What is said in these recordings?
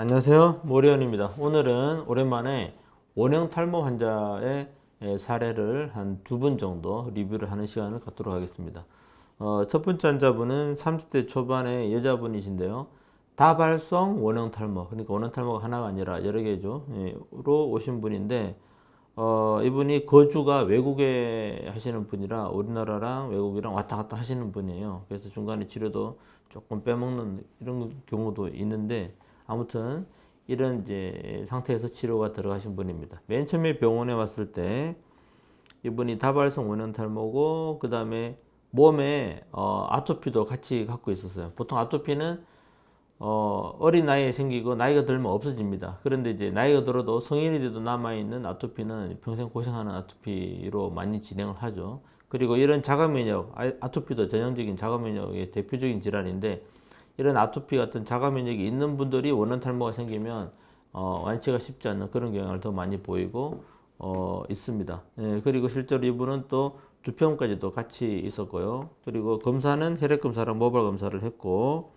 안녕하세요. 모리언입니다. 오늘은 오랜만에 원형 탈모 환자의 예, 사례를 한 두 분 정도 리뷰를 하는 시간을 갖도록 하겠습니다. 어, 첫 번째 환자분은 30대 초반의 여자분이신데요. 다발성 원형 탈모, 그러니까 원형 탈모가 하나가 아니라 여러 개죠. 예, 로 오신 분인데, 어, 이분이 거주가 외국에 하시는 분이라 우리나라랑 외국이랑 왔다 갔다 하시는 분이에요. 그래서 중간에 치료도 조금 빼먹는 이런 경우도 있는데, 아무튼 이런 이제 상태에서 치료가 들어가신 분입니다. 맨 처음에 병원에 왔을 때 이분이 다발성 원형 탈모고 그 다음에 몸에 어, 아토피도 같이 갖고 있었어요. 보통 아토피는 어, 어린 나이에 생기고 나이가 들면 없어집니다. 그런데 이제 나이가 들어도 성인이 돼도 남아있는 아토피는 평생 고생하는 아토피로 많이 진행을 하죠. 그리고 이런 자가 면역, 아- 아토피도 전형적인 자가 면역의 대표적인 질환인데 이런 아토피 같은 자가 면역이 있는 분들이 원형 탈모가 생기면 어, 완치가 쉽지 않는 그런 경향을 더 많이 보이고 어, 있습니다. 예, 그리고 실제로 이분은 또 두평까지도 같이 있었고요. 그리고 검사는 혈액 검사랑 모발 검사를 했고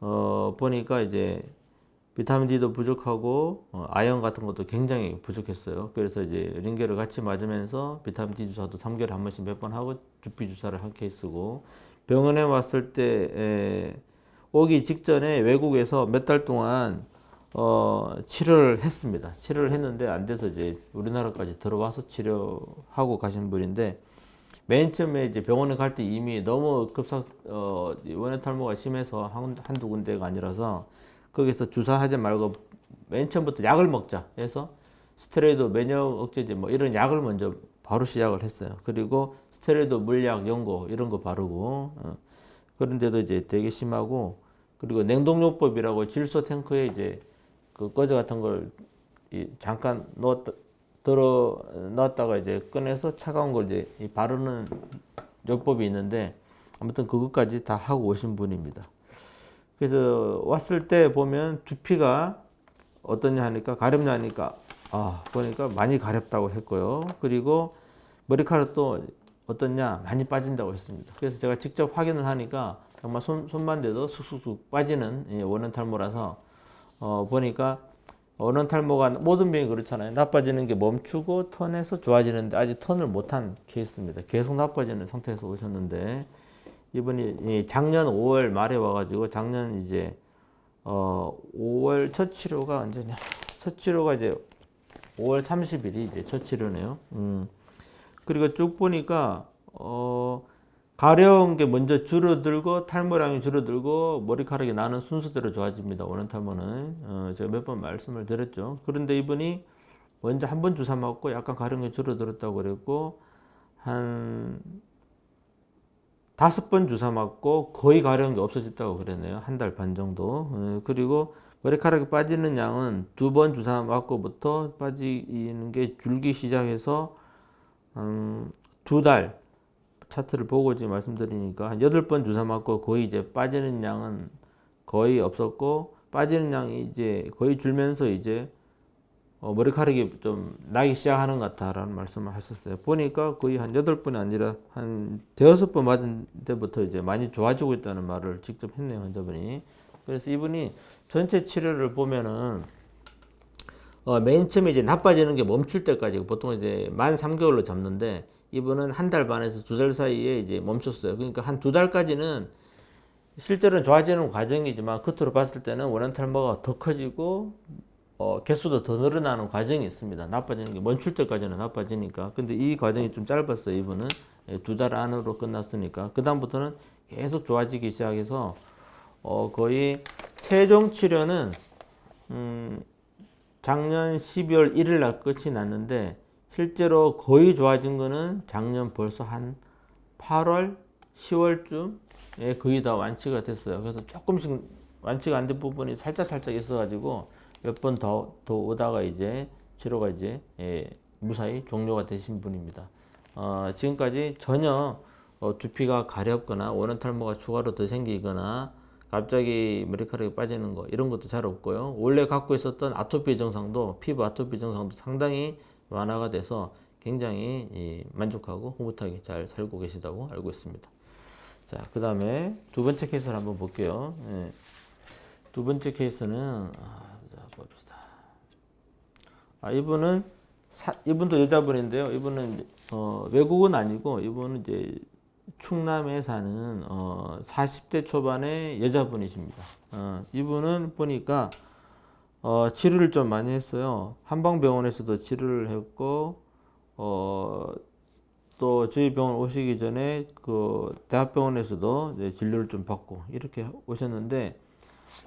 어, 보니까 이제 비타민 D도 부족하고 어, 아연 같은 것도 굉장히 부족했어요. 그래서 이제 링겔을 같이 맞으면서 비타민 D 주사도 3개월에 한 번씩 몇 번 하고 두피 주사를 한 케이스고 병원에 왔을 때 에, 오기 직전에 외국에서 몇 달 동안 어, 치료를 했습니다. 치료를 했는데 안 돼서 이제 우리나라까지 들어와서 치료하고 가신 분인데 맨 처음에 이제 병원에 갈 때 이미 너무 급삭 어, 원형 탈모가 심해서 한, 한두 군데가 아니라서 거기서 주사하지 말고 맨 처음부터 약을 먹자 해서 스테로이드 면역 억제제 뭐 이런 약을 먼저 바로 시작을 했어요. 그리고 스테로이드 물약 연고 이런 거 바르고 어. 그런데도 이제 되게 심하고 그리고 냉동요법이라고 질소 탱크에 이제 그 꺼져 같은 걸이 잠깐 넣었다 들어 넣었다가 이제 꺼내서 차가운 걸 이제 이 바르는 요법이 있는데 아무튼 그것까지 다 하고 오신 분입니다. 그래서 왔을 때 보면 두피가 어떠냐 하니까 가렵냐 하니까 아 보니까 많이 가렵다고 했고요. 그리고 머리카락도 어떠냐 많이 빠진다고 했습니다. 그래서 제가 직접 확인을 하니까 정말 손, 손만 대도 쑥쑥쑥 빠지는 예, 원형 탈모라서 어, 보니까 원형 탈모가 모든 병이 그렇잖아요. 나빠지는 게 멈추고 턴해서 좋아지는데 아직 턴을 못한 케이스입니다. 계속 나빠지는 상태에서 오셨는데 이분이 이 작년 5월 말에 와가지고 작년 이제 어 5월 첫 치료가 언제냐? 첫 치료가 이제 5월 30일이 이제 첫 치료네요. 음. 그리고 쭉 보니까 어 가려운 게 먼저 줄어들고 탈모량이 줄어들고 머리카락이 나는 순서대로 좋아집니다. 원형 탈모는 어, 제가 몇 번 말씀을 드렸죠. 그런데 이분이 먼저 한 번 주사 맞고 약간 가려운 게 줄어들었다고 그랬고 한 다섯 번 주사 맞고 거의 가려운 게 없어졌다고 그랬네요. 한 달 반 정도. 어, 그리고 머리카락이 빠지는 양은 두 번 주사 맞고부터 빠지는 게 줄기 시작해서 음, 두 달 차트를 보고 지금 말씀드리니까 한 여덟 번 주사 맞고 거의 이제 빠지는 양은 거의 없었고 빠지는 양이 이제 거의 줄면서 이제 어, 머리카락이 좀 나기 시작하는 것 같다라는 말씀을 하셨어요. 보니까 거의 한 여덟 번이 아니라 한 대여섯 번 맞은 때부터 이제 많이 좋아지고 있다는 말을 직접 했네요, 환자분이. 그래서 이분이 전체 치료를 보면은 어, 맨 처음에 이제 나빠지는 게 멈출 때까지 보통 이제 만 3개월로 잡는데 이분은 한 달 반에서 두 달 사이에 이제 멈췄어요. 그러니까 한 두 달까지는 실제로는 좋아지는 과정이지만 겉으로 봤을 때는 원형 탈모가 더 커지고 어, 개수도 더 늘어나는 과정이 있습니다. 나빠지는 게 멈출 때까지는 나빠지니까. 근데 이 과정이 좀 짧았어요. 이분은 두 달 안으로 끝났으니까. 그 다음부터는 계속 좋아지기 시작해서 어, 거의 최종 치료는 음, 작년 12월 1일 날 끝이 났는데 실제로 거의 좋아진 거는 작년 벌써 한 8월, 10월쯤에 거의 다 완치가 됐어요. 그래서 조금씩 완치가 안 된 부분이 살짝 살짝 있어가지고 몇 번 더 더 오다가 이제 치료가 이제 예, 무사히 종료가 되신 분입니다. 어, 지금까지 전혀 어, 두피가 가렵거나 원형 탈모가 추가로 더 생기거나 갑자기 머리카락이 빠지는 거 이런 것도 잘 없고요. 원래 갖고 있었던 아토피 증상도 피부 아토피 증상도 상당히 완화가 돼서 굉장히 이, 만족하고 흐뭇하게 잘 살고 계시다고 알고 있습니다. 자, 그 다음에 두 번째 케이스를 한번 볼게요. 예. 두 번째 케이스는 아, 아, 이분은 사, 이분도 여자분인데요. 이분은 어, 외국은 아니고 이분은 이제 충남에 사는 어, 40대 초반의 여자분이십니다. 어, 이분은 보니까 어, 치료를 좀 많이 했어요. 한방병원에서도 치료를 했고 어, 또 저희 병원 오시기 전에 그 대학병원에서도 진료를 좀 받고 이렇게 오셨는데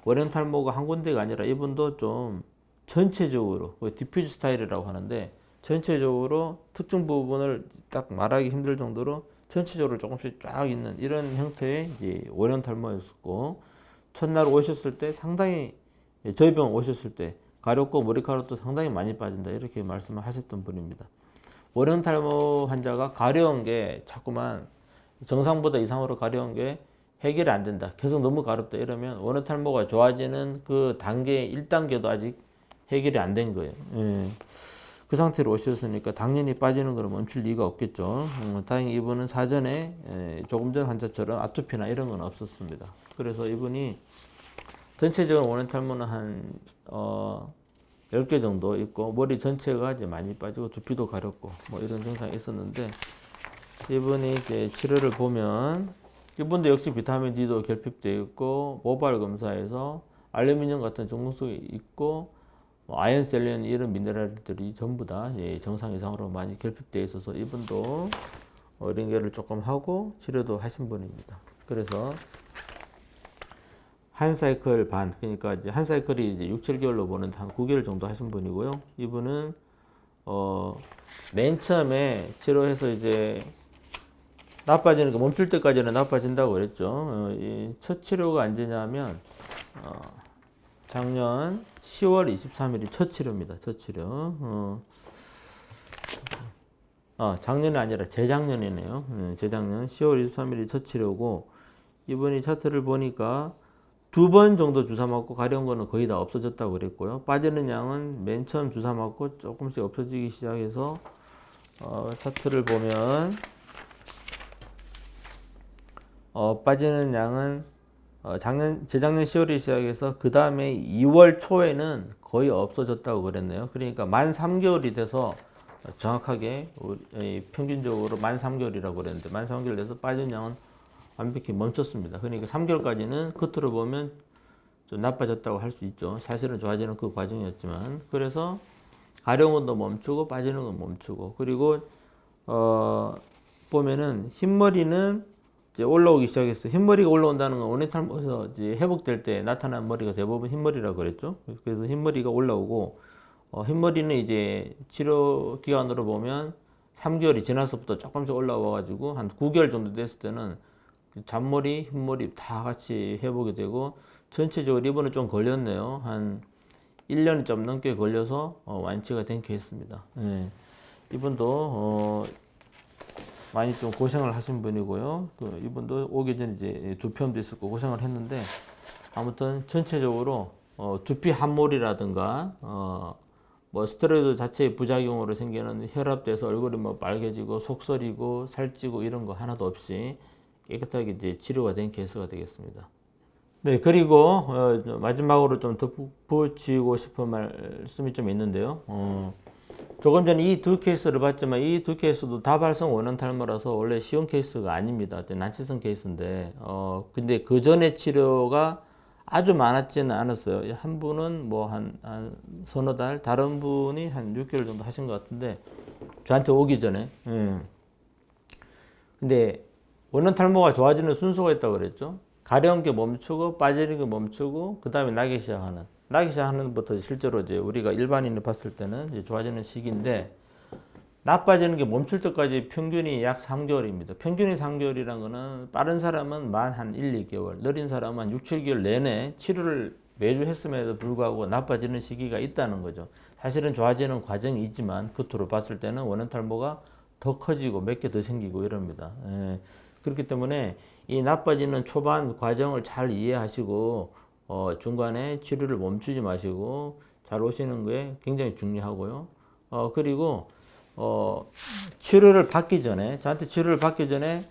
원형 탈모가 한 군데가 아니라 이분도 좀 전체적으로 그 디퓨즈 스타일이라고 하는데 전체적으로 특정 부분을 딱 말하기 힘들 정도로 전체적으로 조금씩 쫙 있는 이런 형태의 이제 원형 탈모였었고 첫날 오셨을 때 상당히 예, 저희 병원 오셨을 때 가렵고 머리카락도 상당히 많이 빠진다 이렇게 말씀을 하셨던 분입니다. 원형 탈모 환자가 가려운 게 자꾸만 정상보다 이상으로 가려운 게 해결이 안 된다. 계속 너무 가렵다 이러면 원형 탈모가 좋아지는 그 단계 1단계도 아직 해결이 안 된 거예요. 예. 그 상태로 오셨으니까 당연히 빠지는 걸 멈출 리가 없겠죠. 음, 다행히 이분은 사전에 에, 조금 전 환자처럼 아토피나 이런 건 없었습니다. 그래서 이분이 전체적인 원형 탈모는 한 어, 10개 정도 있고 머리 전체가 이제 많이 빠지고 두피도 가렵고 뭐 이런 증상이 있었는데 이분이 이제 치료를 보면 이분도 역시 비타민 D도 결핍되어 있고 모발 검사에서 알루미늄 같은 중금속이 있고 뭐 아연, 셀렌 이런 미네랄들이 전부 다 예, 정상 이상으로 많이 결핍되어 있어서 이분도 어, 링겔을 조금 하고 치료도 하신 분입니다. 그래서 한 사이클 반 그러니까 이제 한 사이클이 이제 6, 7개월로 보는데 한 9개월 정도 하신 분이고요. 이분은 어, 맨 처음에 치료해서 이제 나빠지는 거 멈출 때까지는 나빠진다고 그랬죠. 어, 이첫 치료가 언제냐면 어, 작년 10월 23일이 첫 치료입니다. 첫 치료. 어, 어, 작년이 아니라 재작년이네요. 음, 재작년 10월 23일이 첫 치료고 이분이 차트를 보니까 두 번 정도 주사 맞고 가려운 거는 거의 다 없어졌다고 그랬고요. 빠지는 양은 맨 처음 주사 맞고 조금씩 없어지기 시작해서 어, 차트를 보면 어, 빠지는 양은 어, 작년 재작년 10월에 시작해서 그 다음에 2월 초에는 거의 없어졌다고 그랬네요. 그러니까 만 3개월이 돼서 정확하게 평균적으로 만 3개월이라고 그랬는데 만 3개월 돼서 빠진 양은 완벽히 멈췄습니다. 그러니까 3개월까지는 겉으로 보면 좀 나빠졌다고 할 수 있죠. 사실은 좋아지는 그 과정이었지만 그래서 것도 멈추고 빠지는 건 멈추고 그리고 어 보면은 흰머리는 이제 올라오기 시작했어요. 흰머리가 올라온다는 건 원래 탈모에서 이제 회복될 때 나타난 머리가 대부분 흰머리라고 그랬죠. 그래서 흰머리가 올라오고 어, 흰머리는 이제 치료 기간으로 보면 3개월이 지나서부터 조금씩 올라와 가지고 한 9개월 정도 됐을 때는 그 잔머리, 흰머리 다 같이 회복이 되고 전체적으로 이번에 좀 걸렸네요. 한 1년이 좀 넘게 걸려서 어, 완치가 된 케이스입니다. 예. 이분도 어, 많이 좀 고생을 하신 분이고요. 그 이분도 오기 전에 이제 두피염도 있었고 고생을 했는데 아무튼 전체적으로 어, 두피 함몰이라든가 어, 뭐 스테로이드 자체의 부작용으로 생기는 혈압돼서 얼굴이 뭐 빨개지고 속설이고 살찌고 이런 거 하나도 없이 깨끗하게 이제 치료가 된 케이스가 되겠습니다. 네, 그리고 어, 마지막으로 좀 덧붙이고 싶은 말씀이 좀 있는데요. 어, 조금 전에 이 두 케이스를 봤지만 이 두 케이스도 다 발성 원형 탈모라서 원래 쉬운 케이스가 아닙니다. 난치성 케이스인데, 어, 근데 그 전에 치료가 아주 많았지는 않았어요. 한 분은 뭐 한, 한 서너 달, 다른 분이 한 6개월 정도 하신 것 같은데, 저한테 오기 전에. 예. 근데 원형 탈모가 좋아지는 순서가 있다고 그랬죠. 가려운 게 멈추고, 빠지는 게 멈추고, 그 다음에 나기 시작하는. 나기 시작하는 것부터 실제로 이제 우리가 일반인을 봤을 때는 좋아지는 시기인데, 나빠지는 게 멈출 때까지 평균이 약 3개월입니다. 평균이 3개월이란 거는 빠른 사람은 만 한 1, 2개월, 느린 사람은 한 6, 7개월 내내 치료를 매주 했음에도 불구하고 나빠지는 시기가 있다는 거죠. 사실은 좋아지는 과정이 있지만 겉으로 봤을 때는 원형 탈모가 더 커지고 몇 개 더 생기고 이럽니다. 예. 그렇기 때문에 이 나빠지는 초반 과정을 잘 이해하시고 어, 중간에 치료를 멈추지 마시고 잘 오시는 게 굉장히 중요하고요. 어, 그리고 어, 치료를 받기 전에, 저한테 치료를 받기 전에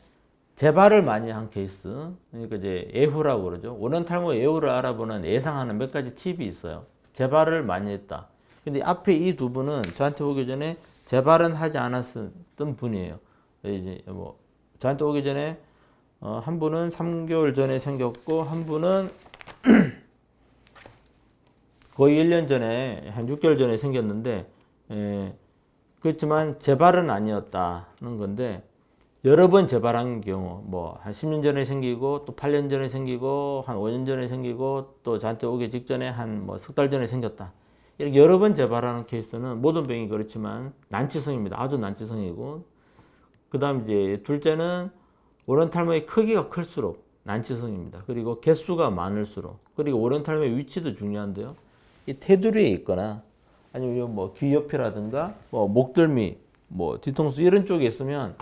재발을 많이 한 케이스, 그러니까 이제 예후라고 그러죠. 원형 탈모 예후를 알아보는 예상하는 몇 가지 팁이 있어요. 재발을 많이 했다. 근데 앞에 이 두 분은 저한테 오기 전에 재발은 하지 않았던 분이에요. 이제 뭐 저한테 오기 전에 어, 한 분은 3개월 전에 생겼고 한 분은 거의 1년 전에 한 6개월 전에 생겼는데 에, 그렇지만 재발은 아니었다는 건데 여러 번 재발한 경우 뭐 한 10년 전에 생기고 또 8년 전에 생기고 한 5년 전에 생기고 또 저한테 오기 직전에 한 뭐 석 달 전에 생겼다. 이렇게 여러 번 재발하는 케이스는 모든 병이 그렇지만 난치성입니다. 아주 난치성이고 그다음 이제 둘째는 오른 탈모의 크기가 클수록 난치성입니다. 그리고 개수가 많을수록 그리고 오른 탈모의 위치도 중요한데요. 이 테두리에 있거나 아니면 뭐 귀 옆이라든가 뭐 목덜미, 뭐 뒤통수 이런 쪽에 있으면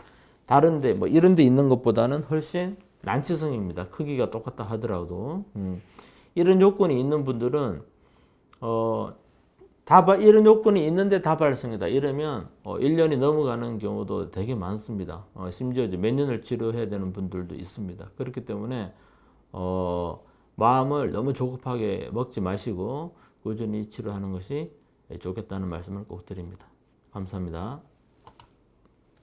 다른데 뭐 이런 데 있는 것보다는 훨씬 난치성입니다. 크기가 똑같다 하더라도 음. 이런 요건이 있는 분들은 어, 다 발- 이런 요건이 있는데 다 발생이다 이러면 어, 1년이 넘어가는 경우도 되게 많습니다. 어, 심지어 이제 몇 년을 치료해야 되는 분들도 있습니다. 그렇기 때문에 어, 마음을 너무 조급하게 먹지 마시고 꾸준히 치료하는 것이 좋겠다는 말씀을 꼭 드립니다. 감사합니다.